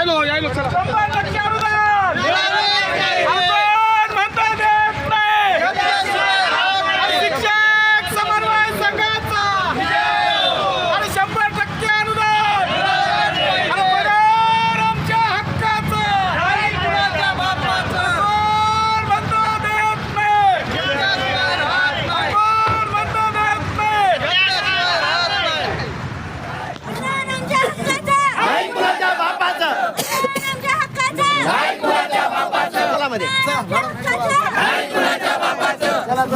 यायलो यायलो चला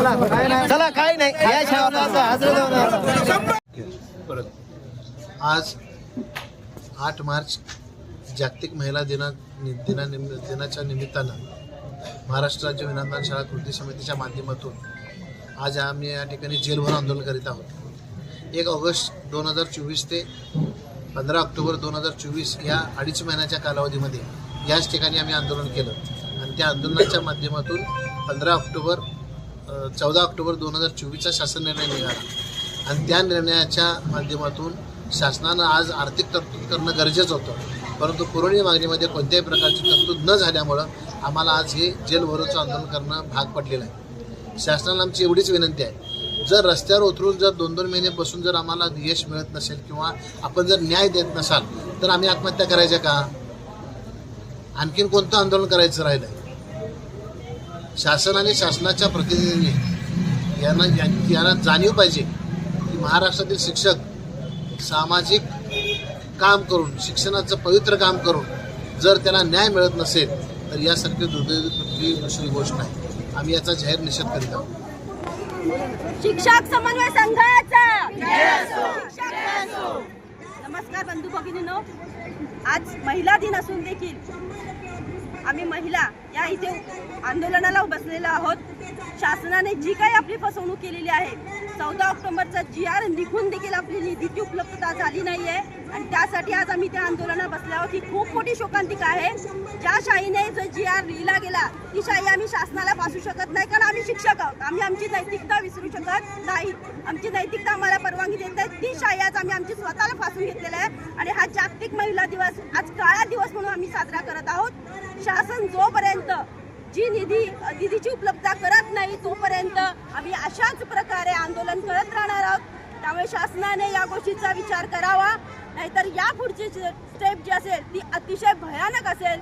चला काय नाही. आज आठ मार्च जागतिक महिला दिना दिना दिनाच्या निमित्तानं महाराष्ट्र राज्य विधानदान शाळा कृती समितीच्या माध्यमातून आज आम्ही या ठिकाणी जेलभर आंदोलन करीत आहोत. एक ऑगस्ट दोन हजार चोवीस ते पंधरा ऑक्टोबर दोन हजार चोवीस या अडीच महिन्याच्या कालावधीमध्ये याच ठिकाणी आम्ही आंदोलन केलं. आणि त्या आंदोलनाच्या माध्यमातून पंधरा ऑक्टोबर चौदा ऑक्टोबर दोन हजार चोवीसचा शासन निर्णय निघाला. आणि त्या निर्णयाच्या माध्यमातून शासनानं आज आर्थिक तरतूद करणं गरजेचं होतं. परंतु पुरवणी मागणीमध्ये कोणत्याही प्रकारची तरतूद न झाल्यामुळं आम्हाला आज हे जेलभरोचं आंदोलन करणं भाग पडलेलं आहे. शासनाला आमची एवढीच विनंती आहे जर रस्त्यावर उतरून जर दोन दोन महिने बसून जर आम्हाला यश मिळत नसेल किंवा आपण जर न्याय देत नसाल तर आम्ही आत्महत्या करायच्या का? आणखीन कोणतं आंदोलन करायचं राहिलं शासन आणि शासनाच्या प्रतिनिधींनी यांना यां- यांना जाणीव पाहिजे की महाराष्ट्रातील शिक्षक सामाजिक काम करून शिक्षणाचं पवित्र काम करून जर त्याला न्याय मिळत नसेल तर यासारखी दुर्दैवी कुठली दुसरी गोष्ट नाही. आम्ही याचा जाहीर निषेध करीत आहोत. शिक्षक समन्वय संघाचा. नमस्कार बंधू भगिनीनो. आज महिला दिन असून देखील आम्ही महिला या इथे आंदोलनाला बसलेलो आहोत. शासनाने जी काही आपली फसवणूक केलेली आहे चौदा ऑक्टोबरचा जी आर निघून देखील आपली निधीची उपलब्धता झाली नाही आहे आणि त्यासाठी आज आम्ही त्या आंदोलनात बसले आहोत. ही खूप मोठी शोकांतिका आहे. ज्या शाहीने जो जी आर लिहिला गेला ती शाही आम्ही शासनाला पासू शकत नाही कारण आम्ही शिक्षक आहोत. आम्ही आमची नैतिकता विसरू शकत नाही. आमची नैतिकता आम्हाला परवानगी देत आहे ती शाही आज आम्ही आमची स्वतःला फासून घेतलेला आहे. आणि हा जागतिक महिला दिवस आज काळा दिवस म्हणून आम्ही साजरा करत आहोत. शासन जोपर्यंत जी निधी निधीची उपलब्धता करत नाही तोपर्यंत आम्ही अशाच प्रकारे आंदोलन करत राहणार आहोत. त्यामुळे शासनाने या गोष्टीचा विचार करावा. नाहीतर या पुढची स्टेप जी असेल ती अतिशय भयानक असेल.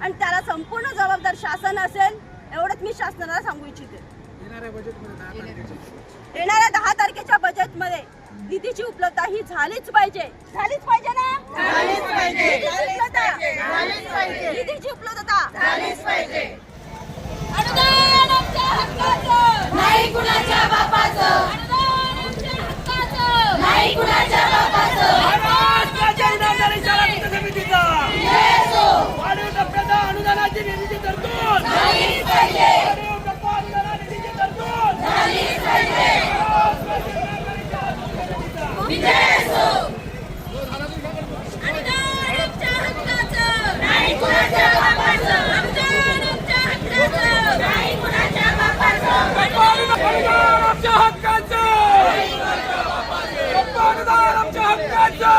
आणि त्याला संपूर्ण जबाबदार शासन असेल एवढंच मी शासनाला सांगू इच्छिते. येणाऱ्या दहा तारखेच्या बजेटमध्ये निधीची उपलब्धता ही झालीच पाहिजे. झालीच पाहिजे ना? निधीची उपलब्धता निधीची उपलब्धता अनुदान आमच्या हक्काचं. नाही कुणाच्या बापाचं अनुदान आमच्या हक्काचं नाही कुणाच्या बापाचं महाराष्ट्राच्या विधानसभा शाळा कृती समितीचा वाढीव टप्प्याचा अनुदानाची निधीची तरतूद वाढीव टप्पा अनुदाना निधीची तरतूद अनुदान आमच्या हक्काचं नाही कुणाच्या बापाचं अनुदान आमच्या हक्काचं नाही कुणाच्या बापाचं अनुदान आमच्या हक्काचं टप्पा अनुदान आमच्या हक्काचं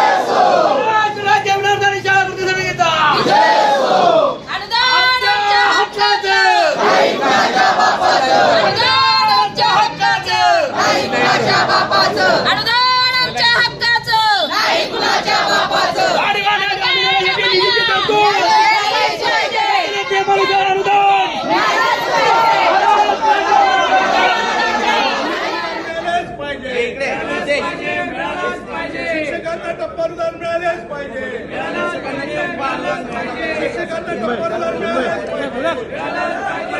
राज्य विधानसभा शाळा कृती समितीचा अनुदान आमच्या हक्काचं अनुदान आमच्या हक्काचं अनुदान आमच्या हक्काचं नाही कुणाच्या बापाचं वाढीवाल्या अनुदानाची निधीची तरतूद टेबलवर अनुदान शिक्षकांना टप्पा अनुदान मिळालेच पाहिजे. शिक्षकांना टप्पा अनुदान मिळालेच पाहिजे.